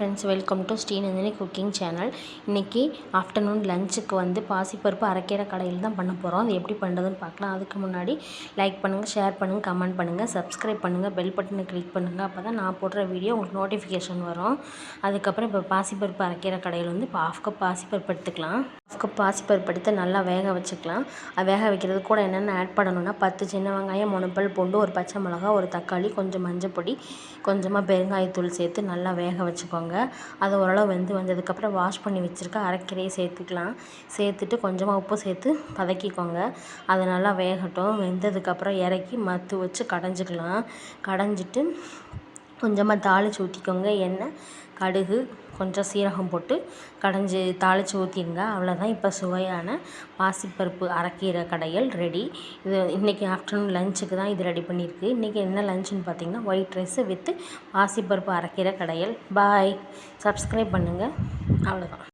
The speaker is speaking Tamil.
Friends welcome to Srinandhini cooking channel இன்றைக்கி ஆஃப்டர்நூன் லஞ்சுக்கு வந்து பாசிப்பருப்பு அரைக்கிற கடையில் தான் பண்ண போகிறோம் அது எப்படி பண்ணுறதுன்னு பார்க்கலாம். அதுக்கு முன்னாடி லைக் பண்ணுங்கள் ஷேர் பண்ணுங்கள் கமெண்ட் பண்ணுங்கள் சப்ஸ்கிரைப் பண்ணுங்கள் பெல் பட்டனை கிளிக் பண்ணுங்கள் அப்போ தான் நான் போடுற வீடியோ உங்களுக்கு நோட்டிஃபிகேஷன் வரும். அதுக்கப்புறம் இப்போ பாசிப்பருப்பு அரைக்கிற கடையில் வந்து இப்போ ஆஃப் கப் பாசிப்பருப்பு எடுத்துக்கலாம். கப் பாசிப்பருப்பு எடுத்து நல்லா வேக வச்சுக்கலாம். அது வேக வைக்கிறது கூட என்னென்ன ஆட் பண்ணணும்னா பத்து சின்ன வெங்காயம் மூணு பூண்டு ஒரு பச்சை மிளகா ஒரு தக்காளி கொஞ்சம் மஞ்சள் பொடி கொஞ்சமாக பெருங்காயத்தூள் சேர்த்து நல்லா வேக வச்சுக்கோங்க. அது ஓரளவு வெந்து வந்ததுக்கப்புறம் வாஷ் பண்ணி வச்சுருக்க அரைக்கீரையை சேர்த்துக்கலாம். சேர்த்துட்டு கொஞ்சமாக உப்பு சேர்த்து வதக்கிக்கோங்க. அது நல்லா வேகட்டும். வெந்ததுக்கப்புறம் இறக்கி மத்து வச்சு கடைஞ்சிக்கலாம். கடைஞ்சிட்டு கொஞ்சமாக தாளித்து ஊற்றிக்கோங்க எண்ணெய் கடுகு கொஞ்சம் சீரகம் போட்டு கடைஞ்சி தாளித்து ஊற்றிடுங்க அவ்வளோதான் இப்போ சுவையான பாசிப்பருப்பு அரைக்கீரை கடையல் ரெடி இது இன்றைக்கி ஆஃப்டர்நூன் லஞ்சுக்கு தான் இது ரெடி பண்ணியிருக்கு. இன்றைக்கி என்ன லஞ்சுன்னு பார்த்தீங்கன்னா ஒயிட் ரைஸு வித்து பாசிப்பருப்பு அரைக்கீரை கடையல். பாய் சப்ஸ்கிரைப் பண்ணுங்கள் அவ்வளோதான்